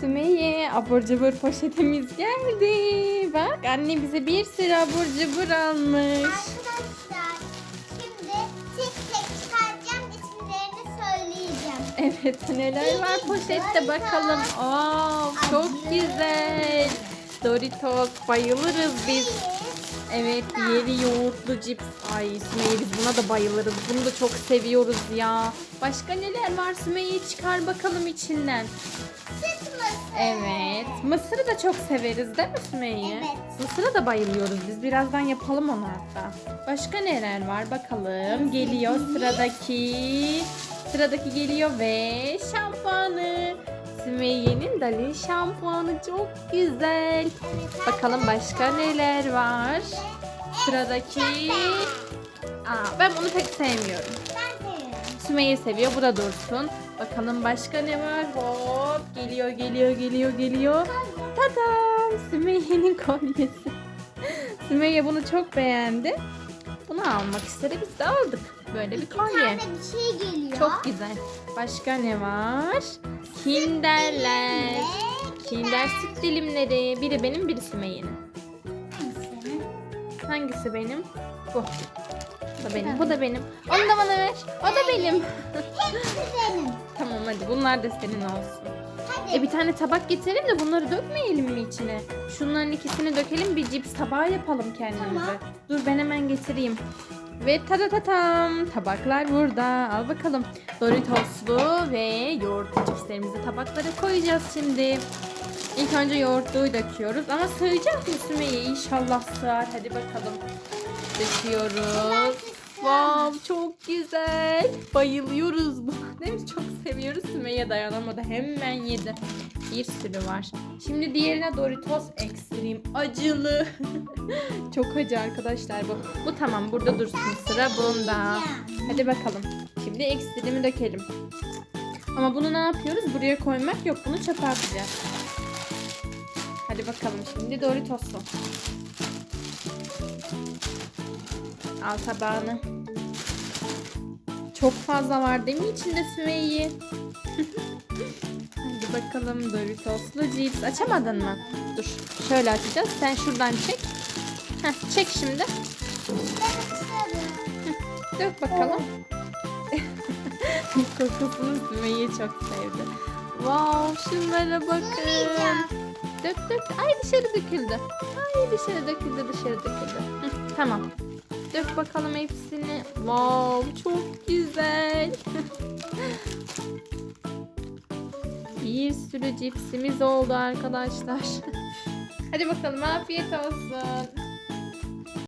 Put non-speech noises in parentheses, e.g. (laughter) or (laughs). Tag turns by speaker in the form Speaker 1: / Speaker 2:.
Speaker 1: Sümeyye abur cubur poşetimiz geldi. Bak anne bize bir sürü abur cubur almış.
Speaker 2: Arkadaşlar şimdi tek tek çıkaracağım isimlerini söyleyeceğim.
Speaker 1: Evet neler var poşette bakalım. Aa çok güzel. Doritos bayılırız biz. Evet diğeri yoğurtlu cips. Ay Sümeyye biz buna da bayılırız. Bunu da çok seviyoruz ya. Başka neler var Sümeyye çıkar bakalım içinden.
Speaker 2: Süt mısır.
Speaker 1: Evet. Mısırı da çok severiz değil mi Sümeyye?
Speaker 2: Evet.
Speaker 1: Mısıra da bayılıyoruz biz. Birazdan yapalım onu hatta. Başka neler var bakalım. Geliyor sıradaki. Sıradaki geliyor ve şampuanı. Sümeyye'nin Dali şampuanı çok güzel. Bakalım başka neler var. Sıradaki... Aa, ben bunu pek sevmiyorum. Sümeyye seviyor. Bu da dursun. Bakalım başka ne var? Hop geliyor geliyor geliyor geliyor. Tadam! Sümeyye'nin (laughs) kolyesi. Sümeyye bunu çok beğendi. Bunu almak istedi. Biz de aldık. Böyle bir kolye.
Speaker 2: tane bir şey geliyor.
Speaker 1: Çok güzel. Başka ne var? Kinderler. Kinder süt dilimleri. Biri benim, biri Sümeyye'nin.
Speaker 2: hangisi?
Speaker 1: Hangisi benim? Bu. Bu da benim. Bu da benim. Onu da bana ver. O da benim.
Speaker 2: Hepsi benim.
Speaker 1: Tamam hadi bunlar da senin olsun.
Speaker 2: Hadi.
Speaker 1: E bir tane tabak getirelim de bunları dökmeyelim mi içine? Şunların ikisini dökelim bir cips tabağı yapalım kendimize.
Speaker 2: Tamam.
Speaker 1: Dur ben hemen getireyim. Ve tada tatam tabaklar burada. Al bakalım. Doritoslu ve yoğurtlu cipslerimizi tabaklara koyacağız şimdi. İlk önce yoğurtluyu döküyoruz ama sığacak mı Sümeyye? İnşallah sığar. Hadi bakalım. Döküyoruz. Wow çok güzel. Bayılıyoruz. (laughs) Değil mi? Çok seviyoruz. Sümeyye dayanamadı. Hemen yedi. Bir sürü var. Şimdi diğerine Doritos Extreme. Acılı. (laughs) çok acı arkadaşlar bu. Bu tamam burada dursun. Sıra bunda. Hadi bakalım. Şimdi Extreme'i dökelim. Ama bunu ne yapıyoruz? Buraya koymak yok. Bunu çöpe. Hadi bakalım şimdi Doritos'u. Al tabağını. Çok fazla var değil mi içinde Sümeyye? (laughs) Bakalım Doritos'lu cips. Açamadın mı? Dur. Şöyle açacağız. Sen şuradan çek. Heh, çek şimdi.
Speaker 2: Açıyorum.
Speaker 1: Dök bakalım. (laughs) Kokusunu Sümeyye çok sevdi. Wow şunlara bakın. Dök dök. Ay dışarı döküldü. Ay dışarı döküldü dışarı döküldü. Tamam. Dök bakalım hepsini. Wow çok güzel. (laughs) Bir sürü cipsimiz oldu arkadaşlar. (laughs) Hadi bakalım afiyet olsun.